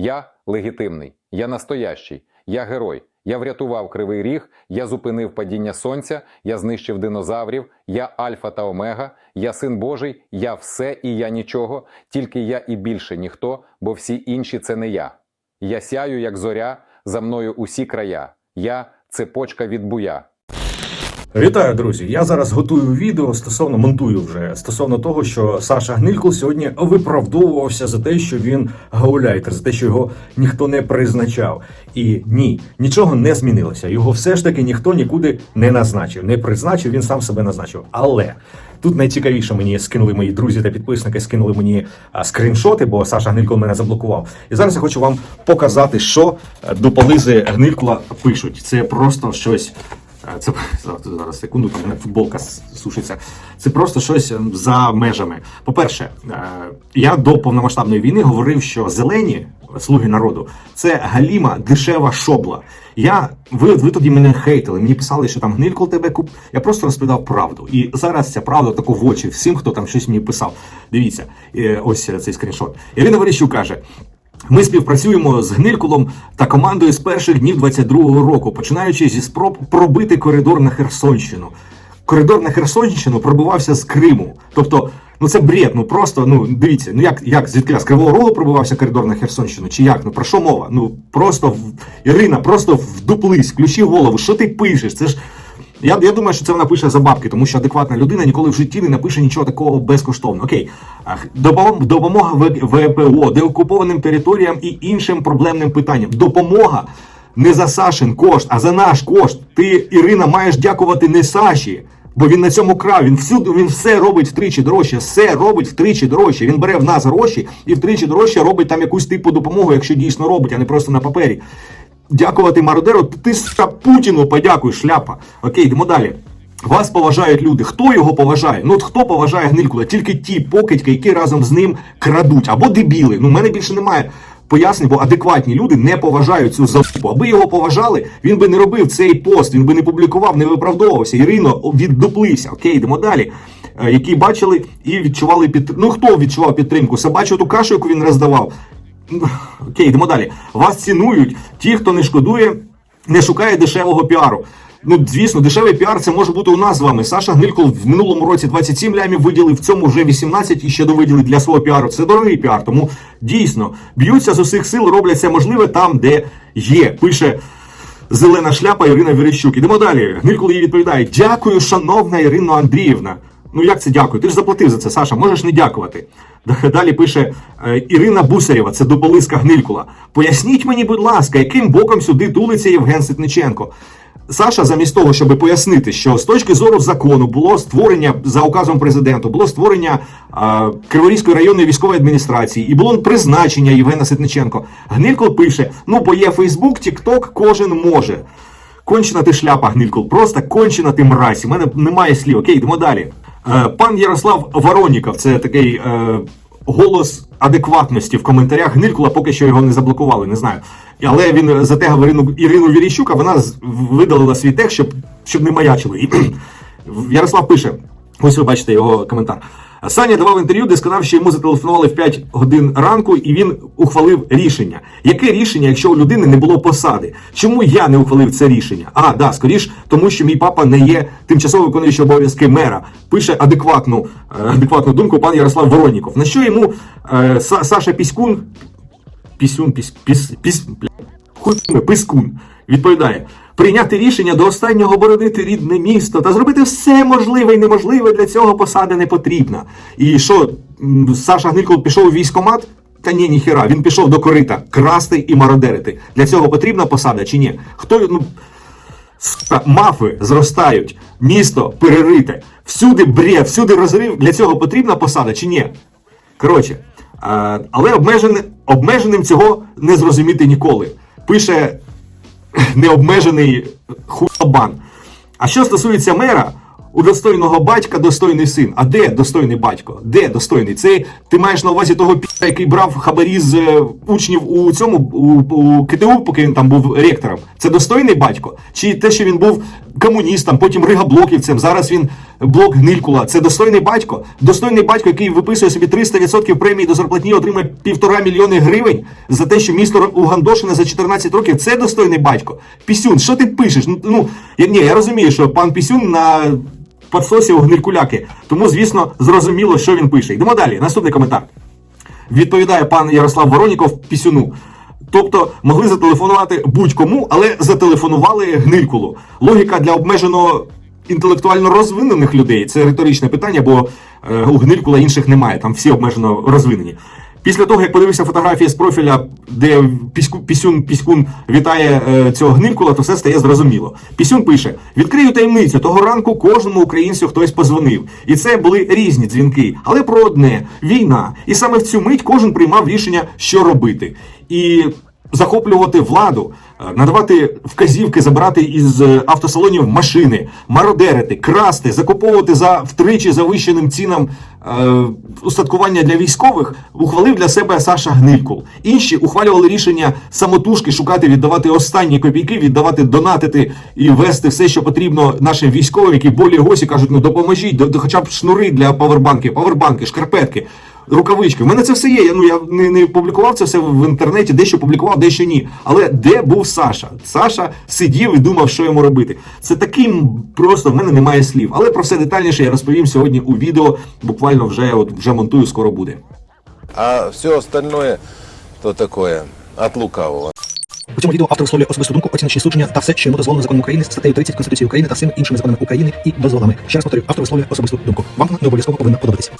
Я легітимний, я настоящий, я герой. Я врятував кривий ріг, я зупинив падіння сонця, я знищив динозаврів, я Альфа та Омега, я син Божий, я все і я нічого, тільки я і більше ніхто, бо всі інші це не я. Я сяю, як зоря, за мною усі края. Я цепочка від буя. Вітаю, друзі! Я зараз готую відео стосовно монтую вже стосовно того, що Саша Гнилькул сьогодні виправдовувався за те, що він гауляйтер, за те, що його ніхто не призначав. І ні, нічого не змінилося. Його все ж таки ніхто нікуди не назначив, не призначив. Він сам себе назначив. Але тут найцікавіше мені скинули мої друзі та підписники, скинули мені скріншоти, бо Саша Гнилькул мене заблокував. І зараз я хочу вам показати, що е, до полизи Гнилькула пишуть. Це просто щось. Е, Це зараз, секунду, там мене футболка сушиться. Це просто щось ем, за межами. По-перше, е, я до повномасштабної війни говорив, що зелені слуги народу це галіма дешева шобла. Я ви, ви тоді мене хейтили. Мені писали, що там гнилькол тебе куп. Я просто розповідав правду. І зараз ця правда тако в очі всім, хто там щось мені писав. Дивіться, е, ось цей скріншот. Ірина Верещук каже. Ми співпрацюємо з Гнилькулом та командою з перших днів 22-го року, починаючи зі спроб пробити коридор на Херсонщину. Коридор на Херсонщину пробивався з Криму. Тобто, ну це бред. Ну просто ну дивіться, ну як, як звідки з Кривого Рогу пробивався коридор на Херсонщину? Чи як? Ну про що мова? Ну просто в... Ірина, просто вдуплись, включи голову. Що ти пишеш? Це ж. Я, я думаю, що це вона пише за бабки, тому що адекватна людина ніколи в житті не напише нічого такого безкоштовно. Окей, допомога ВПО, деокупованим територіям і іншим проблемним питанням. Допомога не за Сашин кошт, а за наш кошт. Ти, Ірина, маєш дякувати не Саші. Бо він на цьому крав, він всюди він все робить втричі дорожче, все робить втричі дорожче. Він бере в нас гроші і втричі дорожче робить там якусь типу допомогу, якщо дійсно робить, а не просто на папері дякувати мародеру, ти Путіну подякуй, шляпа. Окей, йдемо далі. Вас поважають люди. Хто його поважає? Ну от хто поважає Гнилькула? Тільки ті покидьки, які разом з ним крадуть або дебіли. Ну, в мене більше немає пояснень, бо адекватні люди не поважають цю залупу. Аби його поважали, він би не робив цей пост, він би не публікував, не виправдовувався. Ірино, віддуплися. Окей, йдемо далі. Е, Які бачили і відчували підтримку. Ну хто відчував підтримку? Собачу ту кашу, яку він роздавав. Окей, йдемо далі. Вас цінують ті, хто не шкодує, не шукає дешевого піару. Ну, звісно, дешевий піар це може бути у нас з вами. Саша Гнилькол в минулому році 27 лямів виділив, в цьому вже 18 і ще довиділить для свого піару. Це дорогий піар. Тому дійсно б'ються з усіх сил, роблять це можливе там, де є. Пише зелена шляпа Ірина Верещук. Ідемо далі. Гнилькол їй відповідає: Дякую, шановна Ірина Андріївна. Ну як це дякую? Ти ж заплатив за це, Саша, можеш не дякувати. Далі пише е, Ірина Бусарєва, це дополиска Гнилькула. Поясніть мені, будь ласка, яким боком сюди тулиться Євген Ситниченко? Саша, замість того, щоб пояснити, що з точки зору закону було створення за указом президента, було створення а, Криворізької районної військової адміністрації і було призначення Євгена Ситниченко. Гнилькол пише: ну, бо є Фейсбук, Тікток, кожен може. Кончена ти шляпа, Гнилькул, просто кончена ти мразь. У мене немає слів. Окей, йдемо далі. Е, пан Ярослав Вороніков, це такий е, голос адекватності в коментарях Гнилькула, поки що його не заблокували, не знаю. Але він затегав Ірину, Ірину Віріщук, вона видалила свій текст, щоб, щоб не маячили. Ярослав пише: ось ви бачите його коментар. Саня давав інтерв'ю, де сказав, що йому зателефонували в 5 годин ранку, і він ухвалив рішення. Яке рішення, якщо у людини не було посади? Чому я не ухвалив це рішення? А, да, скоріш, тому що мій папа не є тимчасово виконуючий обов'язки мера. Пише адекватну, е, адекватну думку пан Ярослав Вороніков. На що йому е, Саша Піськун, Пісюн, піс, піс, піс, пойме, Пискун відповідає. Прийняти рішення до останнього боронити рідне місто та зробити все можливе і неможливе для цього посада не потрібна. І що Саша Гнильков пішов у військкомат? Та ні, ніхіра, він пішов до корита красти і мародерити. Для цього потрібна посада чи ні? Хто ну мафи зростають, місто перерите, всюди бред, всюди розрив. Для цього потрібна посада чи ні? Коротше, е, але обмежене, обмеженим цього не зрозуміти ніколи. Пише необмежений хуйлабан. А що стосується мера, У достойного батька достойний син. А де достойний батько? Де достойний? Це ти маєш на увазі того пі***а, який брав хабарі з е, учнів у цьому у, у КТУ, поки він там був ректором. Це достойний батько? Чи те, що він був комуністом, потім ригаблоківцем, зараз він блок Гнилькула. Це достойний батько? Достойний батько, який виписує собі 300% премії до зарплатні, отримає півтора мільйони гривень за те, що місто Угандошине за 14 років. Це достойний батько. Пісюн, що ти пишеш? Ну, ну я, ні, я розумію, що пан Пісюн на підсосі у гнилькуляки. Тому, звісно, зрозуміло, що він пише. Йдемо далі. Наступний коментар. Відповідає пан Ярослав Вороніков Пісюну. Тобто могли зателефонувати будь-кому, але зателефонували гнилькулу. Логіка для обмежено інтелектуально розвинених людей це риторичне питання, бо е, у гнилькула інших немає, там всі обмежено розвинені. Після того, як подивився фотографії з профіля, де пісюн піськун вітає е, цього гнилькула, то все стає зрозуміло. Пісюн пише: відкрию таємницю. Того ранку кожному українцю хтось позвонив. І це були різні дзвінки, але про одне війна. І саме в цю мить кожен приймав рішення, що робити. І захоплювати владу, е, надавати вказівки, забирати із е, автосалонів машини, мародерити, красти, закуповувати за втричі завищеним цінам е, устаткування для військових, ухвалив для себе Саша Гнилькул. Інші ухвалювали рішення самотужки шукати, віддавати останні копійки, віддавати, донатити і вести все, що потрібно нашим військовим, які болі госі кажуть, ну допоможіть, до, хоча б шнури для павербанків, павербанки, шкарпетки. Рукавички. У мене це все є. Я, ну, я не, не публікував це все в інтернеті, дещо публікував, дещо ні. Але де був Саша? Саша сидів і думав, що йому робити. Це таким просто в мене немає слів. Але про все детальніше я розповім сьогодні у відео. Буквально вже от вже монтую, скоро буде. А все остальное, то такое, от лукавого. У цьому відео автор висловлює особисту думку, оціночні судження та все, що йому дозволено законом України, статтею 30 Конституції України та всіми іншими законами України і дозволами. Ще раз повторюю, автор висловлює особисту думку. Вам вона не обов'язково повинна подобатися.